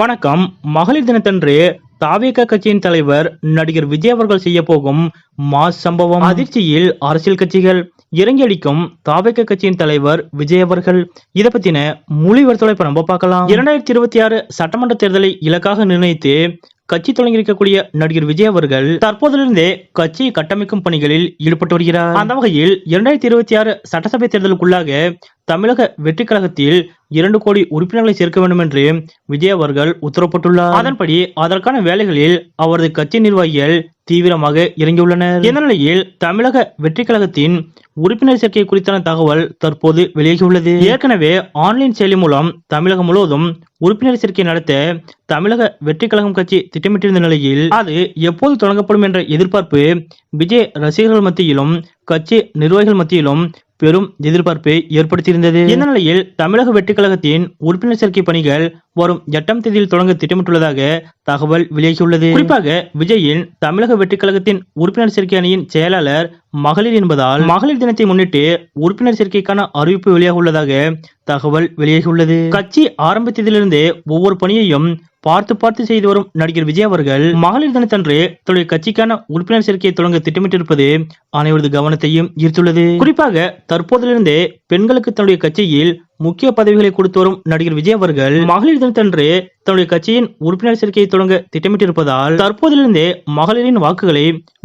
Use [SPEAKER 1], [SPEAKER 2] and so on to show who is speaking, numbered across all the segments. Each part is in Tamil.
[SPEAKER 1] வணக்கம். மகளிர் தினத்தன்று தாவேக கட்சியின் தலைவர் நடிகர் விஜய் அவர்கள் செய்ய போகும் மாஸ் சம்பவம். அதிர்ச்சியில் அரசியல் கட்சிகள் இறங்கி அடிக்கும் தாவேக கட்சியின் தலைவர் விஜய் அவர்கள். இத பத்தின முழு விவரத்தோட இப்ப நம்ம பார்க்கலாம். இரண்டாயிரத்தி இருபத்தி ஆறு சட்டமன்ற தேர்தலை இலக்காக நிர்ணயித்து கட்சி தொடங்கியிருக்கக்கூடிய நடிகர் விஜய் அவர்கள் தற்போதிலிருந்தே கட்சியை கட்டமைக்கும் பணிகளில் ஈடுபட்டு வருகிறார். அந்த வகையில் இரண்டாயிரத்தி இருபத்தி ஆறு சட்டசபை தேர்தலுக்குள்ளாக தமிழக வெற்றி கழகத்தில் இரண்டு கோடி உறுப்பினர்களை சேர்க்க வேண்டும் என்று விஜய் அவர்கள் உத்தரவிட்டுள்ளார். அதன்படி அதற்கான வேலைகளில் அவரது கட்சி நிர்வாகிகள் தீவிரமாக இறங்கியுள்ளனர் இந்த நிலையில் தமிழக வெற்றி கழகத்தின் உறுப்பினர் சேர்க்கை குறித்தான தகவல் தற்போது வெளியாகியுள்ளது. ஏற்கனவே ஆன்லைன் செயலி மூலம் தமிழகம் முழுவதும் உறுப்பினர் சேர்க்கை நடத்த தமிழக வெற்றி கழகம் கட்சி திட்டமிட்டிருந்த நிலையில் அது எப்போது தொடங்கப்படும் என்ற எதிர்பார்ப்பு விஜய் ரசிகர்கள் மத்தியிலும் கட்சி நிர்வாகிகள் மத்தியிலும் பெரும் எதிர்பார்ப்பை ஏற்படுத்தியிருந்தது. இந்த நிலையில் தமிழக வெற்றி கழகத்தின் உறுப்பினர் சேர்க்கை பணிகள் வரும் எட்டாம் தேதியில் தொடங்க திட்டமிட்டுள்ளதாக தகவல் வெளியாகியுள்ளது. குறிப்பாக விஜயின் தமிழக வெற்றி கழகத்தின் உறுப்பினர் சேர்க்கை அணியின் செயலாளர் மகளிர் என்பதால் மகளிர் தினத்தை முன்னிட்டு உறுப்பினர் சேர்க்கைக்கான அறிவிப்பு வெளியாக உள்ளதாக தகவல் வெளியாகியுள்ளது. கட்சி ஆரம்பித்ததிலிருந்தே ஒவ்வொரு பணியையும் பார்த்து பார்த்து செய்து வரும் நடிகர் விஜய் அவர்கள் மகளிர் தினத்தன்று தன்னுடைய கட்சிக்கான உறுப்பினர் சேர்க்கையை தொடங்க திட்டமிட்டிருப்பது அனைவரது கவனத்தையும் ஈர்த்துள்ளது. குறிப்பாக தற்போதிலிருந்தே பெண்களுக்கு தன்னுடைய கட்சியில் முக்கிய பதவிகளை கொடுத்து வரும் நடிகர் விஜய் அவர்கள் மகளிர் தினத்தன்று தன்னுடைய கட்சியின் உறுப்பினர் சேர்க்கையை தொடங்க திட்டமிட்டிருப்பதால் தற்போதிலிருந்தே மகளிரின் வாக்குகளை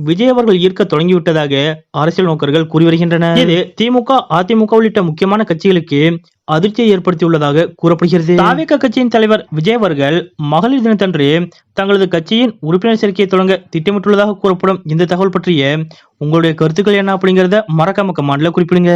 [SPEAKER 1] விஜய் அவர்கள் ஈர்க்க தொடங்கிவிட்டதாக அரசியல் நோக்கர்கள் கூறி வருகின்றனர். இது திமுக அதிமுக உள்ளிட்ட முக்கியமான கட்சிகளுக்கு அதிர்ச்சியை ஏற்படுத்தியுள்ளதாக கூறப்படுகிறது. தாவேக கட்சியின் தலைவர் விஜய் அவர்கள் மகளிர் தினத்தன்று தங்களது கட்சியின் உறுப்பினர் சேர்க்கையை தொடங்க திட்டமிட்டுள்ளதாக கூறப்படும் இந்த தகவல் பற்றிய உங்களுடைய கருத்துக்கள் என்ன அப்படிங்கறத மறக்காம கமாண்ட்ல குறிப்பிடுங்க.